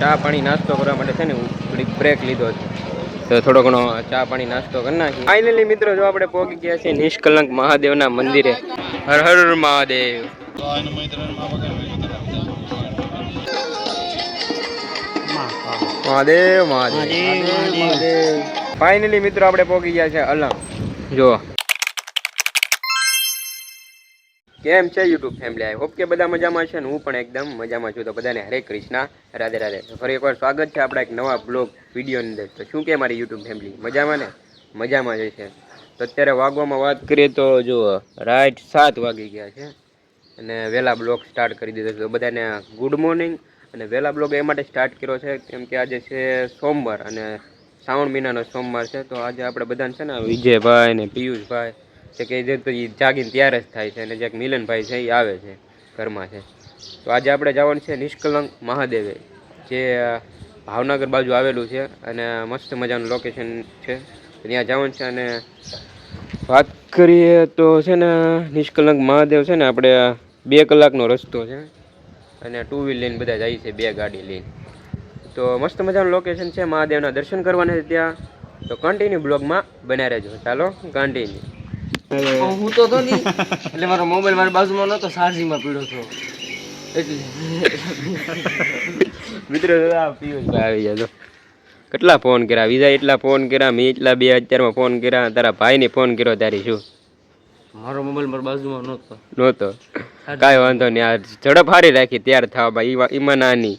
ચા પાણી નાસ્તો કરવા માટે છે ને હું થોડીક બ્રેક લીધો છે. તો થોડો ઘણો ચા પાણી નાસ્તો કરી નાખી ફાઇનલી મિત્રો જો આપણે પહોંચી ગયા છીએ નિષ્કલંક મહાદેવના મંદિરે. હર હર મહાદેવ. મહાદેવ મહાદેવ. ફાઇનલી મિત્રો આપણે પહોંચી ગયા છે અલંગ. જો કેમ છે યુટ્યુબ ફેમિલી આઈ હોપ કે બધા મજામાં છે ને હું પણ એકદમ મજામાં છું. તો બધાને હરે કૃષ્ણ, રાધે રાધે. ફરી એકવાર સ્વાગત છે આપણા એક નવા બ્લોગ વિડીયોની અંદર. તો શું કે મારી યુટ્યુબ ફેમિલી મજામાં ને? મજામાં જ છે. તો અત્યારે વાગવામાં વાત કરીએ તો જો રાઈટ સાત વાગી ગયા છે અને વહેલા બ્લોગ સ્ટાર્ટ કરી દીધો છે. તો બધાને ગુડ મોર્નિંગ અને વહેલા બ્લોગ એ માટે સ્ટાર્ટ કર્યો છે. કેમ કે આજે છે સોમવાર અને શ્રાવણ મહિનાનો સોમવાર છે. તો આજે આપણે બધાને છે ને વિજયભાઈ ને પિયુષભાઈ છે કે જે તો એ જાગીને ત્યારે જ થાય છે અને જે મિલનભાઈ છે એ આવે છે ઘરમાં છે. તો આજે આપણે જવાનું છે નિષ્કલંક મહાદેવે, જે ભાવનગર બાજુ આવેલું છે અને મસ્ત મજાનું લોકેશન છે. તો ત્યાં જવાનું છે અને વાત કરીએ તો છે ને નિષ્કલંક મહાદેવ છે ને આપણે બે કલાકનો રસ્તો છે અને ટુ વ્હીલ લઈને બધા જાય છે બે ગાડી લઈને. તો મસ્ત મજાનું લોકેશન છે મહાદેવના દર્શન કરવાના છે ત્યાં. તો કન્ટિન્યુ બ્લોગમાં બન્યા રહેજો. ચાલો કન્ટિન્યુ હું તો તો નહીં એટલે મારો મોબાઈલ મારી બાજુમાં નહોતો ચાર્જિંગમાં પડ્યો હતો. એટલે. મિત્રો પિયુષભાઈ આવી ગયા તો કેટલા ફોન કર્યા? વિજય એટલા ફોન કર્યા મેં એટલા બે અત્યારમાં ફોન કર્યા તારા ભાઈને ફોન કર્યો તારી શું? મારો મોબાઈલ મારી બાજુમાં નહોતો નહોતો કાંઈ વાંધો નહીં આ ઝડપ હારી રાખી ત્યાર થવા ભાઈ ઈમાં- ઈમાં નાની.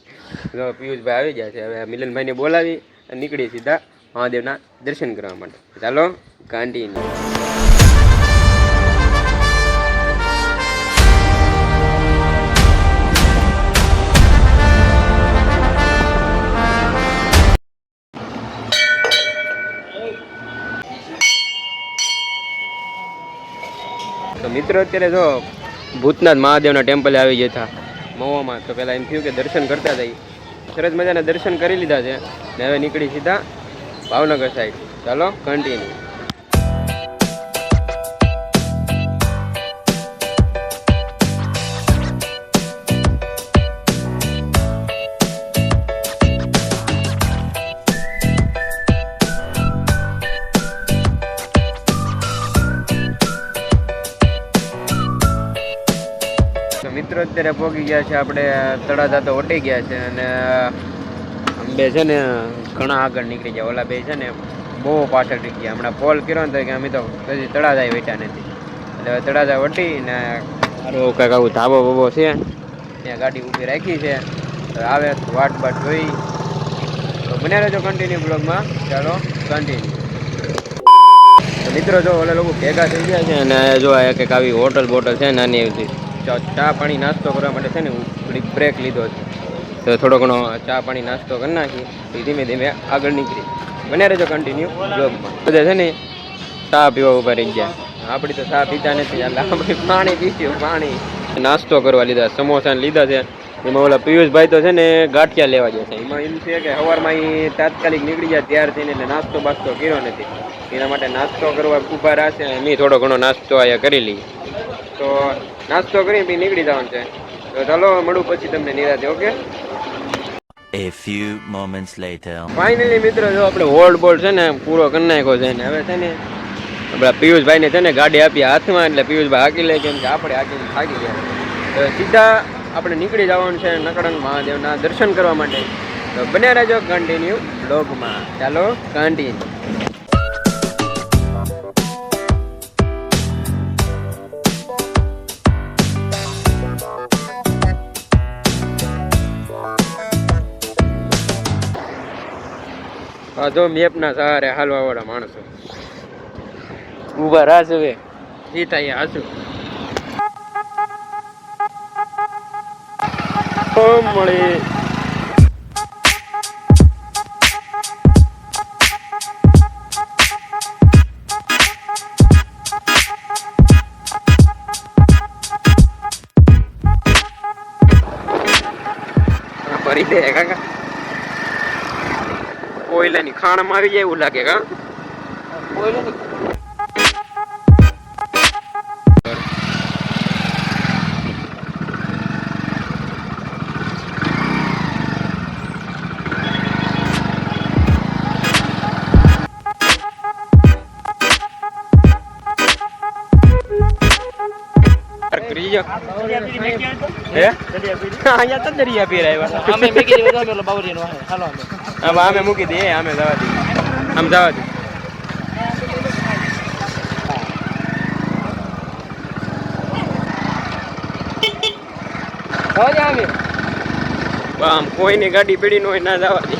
તો પિયુષભાઈ આવી ગયા છે હવે મિલનભાઈને બોલાવી અને નીકળી સીધા મહાદેવના દર્શન કરવા માટે. ચાલો કન્ટિન્યુ મિત્રો, અત્યારે જો ભૂતનાથ મહાદેવના ટેમ્પલે આવી ગયા હતા મહુવામાં તો પહેલાં એમ થયું કે દર્શન કરતા જઈએ. સરસ મજાના દર્શન કરી લીધા છે. ને હવે નીકળી સીધા ભાવનગર સાઈડ ચાલો કન્ટિન્યુ મિત્રો અત્યારે પહોંચી ગયા છે, આપણે તળાજા તો વટી ગયા છે અને બે છે ને, ઘણા આગળ નીકળી ગયા. ઓલા બે છે ને, બહુ પાછળ નીકળી ગયા. હમણાં ફોલ કર્યો ને તો કે અમે તો હજી તળાજા વેઠા નથી. એટલે તળાજા વટી ને સારો કાંઈક આવું ધાબો બાબો છે. ત્યાં ગાડી ઊભી રાખી છે. આવે, વાટ બાટ જોઈ. તો બને રહેજો કન્ટિન્યુ બ્લોગમાં ચાલો કન્ટિન્યુ મિત્રો જો ઓલા લોકો ભેગા થઈ ગયા છે અને જો એક એક આવી હોટલ બોટલ છે નાની એવી ચા પાણી નાસ્તો કરવા માટે છે ને હું થોડીક બ્રેક લીધો છે. તો થોડો ઘણો ચા પાણી નાસ્તો કરી નાખી ધીમે ધીમે આગળ નીકળી. બને રહેજો કન્ટિન્યુ બ્લોગમાં બધા છે ને ચા પીવા ઊભા રહી ગયા. આપણી તો ચા પીતા નથી એટલે આપણે પાણી પીશું, પાણી. નાસ્તો કરવા લીધા સમોસા લીધા છે. એમાં ઓલા પિયુષભાઈ તો છે ને ગાંઠિયા લેવા જશે એમાં એમ છે કે સવારમાં એ તાત્કાલિક નીકળી જાય ત્યાર થઈને એટલે નાસ્તો બાસ્તો કર્યો નથી. એના માટે નાસ્તો કરવા ઊભા રહેશે મેં થોડો ઘણો નાસ્તો અહીંયા કરી લઈએ. તો નાસ્તો કરી પછી નીકળી જવાનું છે. તો ચાલો મળું પછી તમને નિરાતે okay? A few moments later. Finally મિત્રો જો આપણે હોલ્ડ બોલ છે ને પૂરો કરી નાખ્યો છે ને હવે છે ને આપણા પિયુષભાઈને છે ને ગાડી આપી હાથમાં એટલે પિયુષભાઈ હાકી લે કેમ કે આપણે હાકી થાકી ગયા. તો સીધા આપણે નીકળી જવાનું છે નકડંગ મહાદેવના દર્શન કરવા માટે. તો બન્યા રહેજો કન્ટિન્યુ બ્લોગમાં ચાલો કન્ટિન્યુ આ જો મેપના સહારે હાલવા વાળા માણસો. ઊભા રાસ હવે જીતા અહીંયા હાસુ મળી. ખાણમાં આવી જાય એવું લાગે કા હે? અહીંયા તો દરિયા પીર આવ્યા. અમે મેકી દેવા જાવ એટલે બાવરીનો હાલો હવે આમે મૂકી દઈએ આમે જવા દઈએ આમ જવા દઈએ આમ. કોઈની ગાડી પીડી ન હોય ના જવા દે.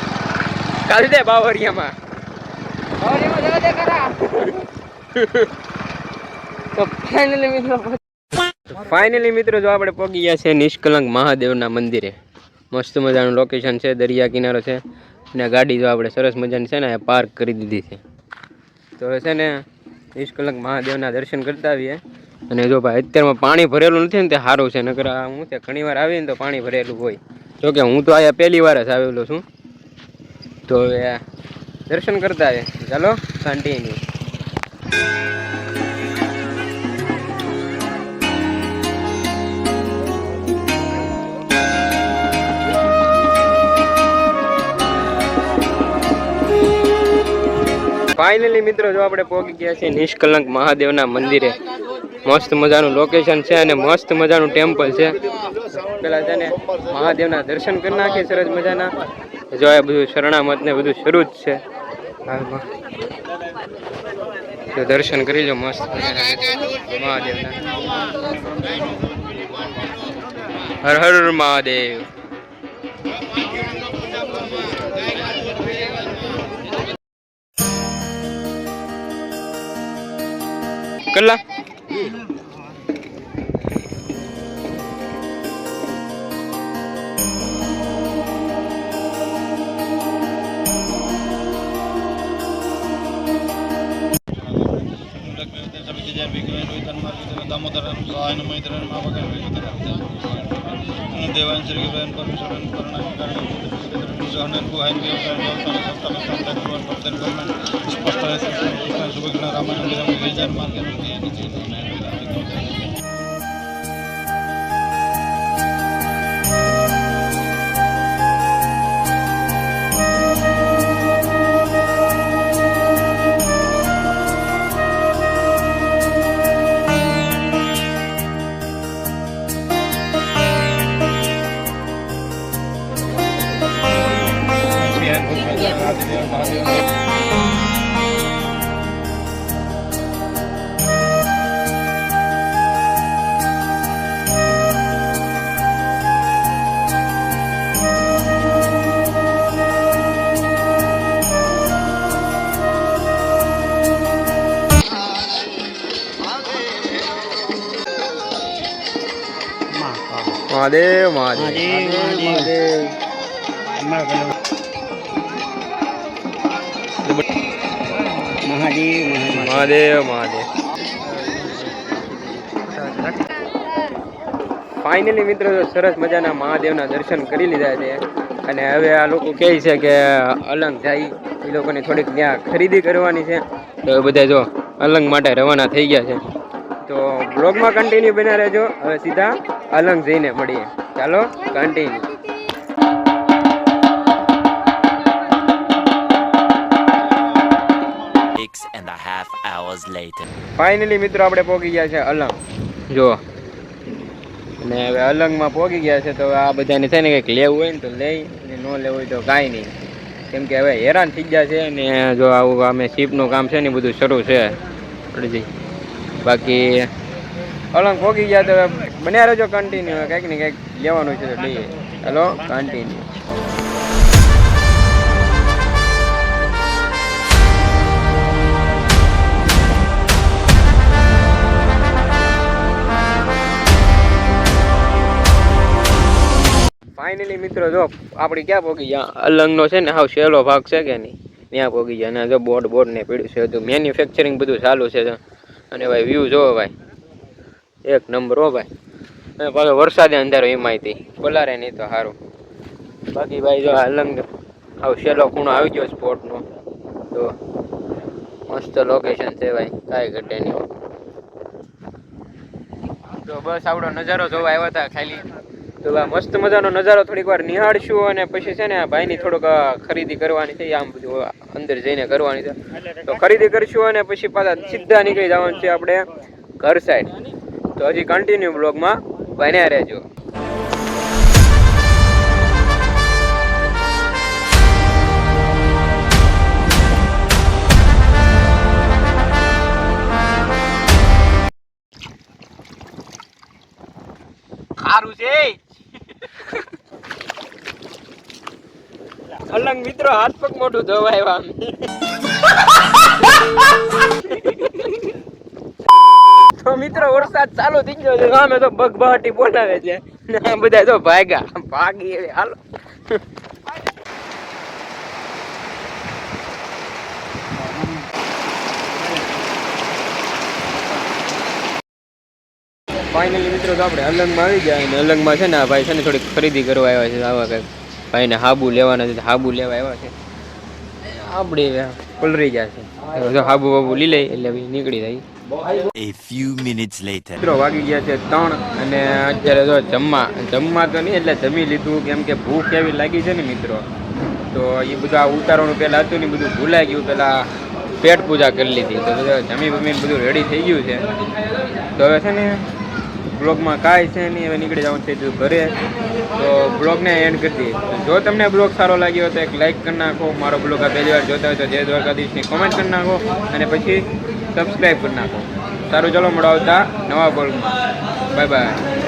કાઢી દે બાવરિયામાં તો ફાઇનલી મિત્રો ફાઇનલી મિત્રો જો આપણે પહોંચી ગયા છે નિષ્કલંક મહાદેવના મંદિરે. મસ્ત મજાનું લોકેશન છે દરિયા કિનારો છે. અને ગાડી જો આપણે સરસ મજાની છે ને પાર્ક કરી દીધી છે. તો હવે છે ને નિષ્કલંક મહાદેવના દર્શન કરતા આવીએ. અને જો ભાઈ, અત્યારમાં પાણી ભરેલું નથી ને તે સારું છે, નકર હું તે ઘણી વાર આવીને તો પાણી ભરેલું હોય. જોકે હું તો અહીંયા પહેલી વાર જ આવેલો છું. તો હવે દર્શન કરતા આવીએ. ચાલો કન્ટિન્યુ ફાઇનલી મિત્રો, જો આપણે પહોંચી ગયા છીએ નિષ્કલંક મહાદેવના મંદિરે. મસ્ત મજાનું લોકેશન છે અને મસ્ત મજાનું ટેમ્પલ છે. પેલા છે ને મહાદેવના દર્શન કરી નાખીએ, સરસ મજાના. જો આ બધું શરણામત ને બધું શરૂ જ છે. તો દર્શન કરી લો મસ્ત મહાદેવના. હર હર Mahadev. Kelah. Dewan Sri Gracias. Mahadev Mahadev. Mahadev Mahadev. Finally મિત્રો, સરસ મજાના મહાદેવના દર્શન કરી લીધા છે. અને હવે આ લોકો કહે છે કે અલંગ જાય એ લોકોની થોડીક ત્યાં ખરીદી કરવાની છે. તો બધા જો અલંગ માટે રવાના થઈ ગયા છે. તો બ્લોગમાં કન્ટિન્યુ બન્યા રહેજો. હવે સીધા અલંગ જઈને મળીએ. ચાલો કન્ટિન્યુ. ફાઇનલી મિત્રો આપણે પહોંચી ગયા છે અલંગ. જો અને હવે અલંગમાં પહોંચી ગયા છે તો આ બધાને છે ને કંઈક લેવું હોય ને તો લઈ અને ન લેવું હોય તો કાંઈ નહીં. કેમ કે હવે હેરાન થઈ ગયા છે ને જો આવું અમે શીપનું કામ છે ને બધું શરૂ છે. બાકી અલંગ પહોંચી ગયા તો બન્યા રહેજો કન્ટિન્યુ કંઈક ને કંઈક લેવાનું છે તો હલો કન્ટિન્યુ ફાઇનલી મિત્રો, જો આપણે ક્યાં પહોંચી ગયા? અલંગનો છે ને હાવ સહેલો ભાગ છે કે નહીં? ત્યાં પહોંચી ગયા. અને જો બોર્ડ બોર્ડ ને પીડ્યું છે. બધું મેન્યુફેક્ચરિંગ બધું ચાલુ છે. અને ભાઈ વ્યૂ જોવો ભાઈ. એક નંબર હો ભાઈ. અને પાછો વરસાદે અંધારો એમાંયથી પલારે નહીં તો સારું બાકી ભાઈ જો અલંગ હાવ સહેલો ખૂણો આવી ગયો સ્પોર્ટનો તો મસ્ત લોકેશન છે ભાઈ. કાંઈ ઘટે નહીં તો બસ આપણો નજારો જોવા આવ્યા હતા ખાલી. તો આ મસ્ત મજાનો નજારો થોડીક વાર નિહાળશું અને પછી છે ને આ ભાઈની થોડુંક ખરીદી કરવાની છે. આમ બધું અંદર જઈને કરવાની છે. તો ખરીદી કરશું અને પછી પાછા સીધા નીકળી જવાનું છે આપણે ઘર સાઈડ તો હજી કન્ટિન્યુ બ્લોગમાં બન્યા રહેજો. સારું છે. અલંગ મિત્રો હાથ પગ મોઢું ધોવાય તો મિત્રો, વરસાદ ચાલુ થઈ ગયો છે. અમે તો બગબાટી બોલાવે છે. બધા તો ભાગ્યા. ભાગી હાલો. ફાઇનલી મિત્રો, તો આપણે અલંગમાં આવી ગયા અને અલંગમાં છે ને આ ભાઈ છે ને થોડીક ખરીદી કરવા આવ્યા છે. આવા કંઈક ભાઈને હાબુ લેવાના છે હાબુ લેવા આવ્યા છે. આપણે પલરી ગયા છે. હાબુ બાબુ લઈ લઈ એટલે નીકળી જાય. A few minutes later. મિત્રો, વાગી ગયા છે ત્રણ અને અત્યારે તો જમવા જમવા તો નહીં, એટલે જમી લીધું. કેમ કે ભૂખ એવી લાગી છે ને મિત્રો. તો એ બધું આ ઉતારવાનું પહેલાં હતું ને બધું ભૂલાઈ ગયું. પહેલાં પેટ પૂજા કરી લીધી. તો જમી બમીને બધું રેડી થઈ ગયું છે. તો હવે છે ને બ્લોગમાં કાંઈ છે નહીં. હવે નીકળી જવાનું ગયું ઘરે. તો બ્લોગને એન્ડ કરી દઈએ. જો તમને બ્લોગ સારો લાગ્યો તો એક લાઇક કરી નાખો. મારો બ્લોગ આ પહેલી વાર જોતા હોય તો જય દ્વારકાધીશની કોમેન્ટ કરી નાખો. અને પછી સબસ્ક્રાઈબ કરી નાખો. સારું ચલો મળો આવતા નવા બ્લોગમાં બાય બાય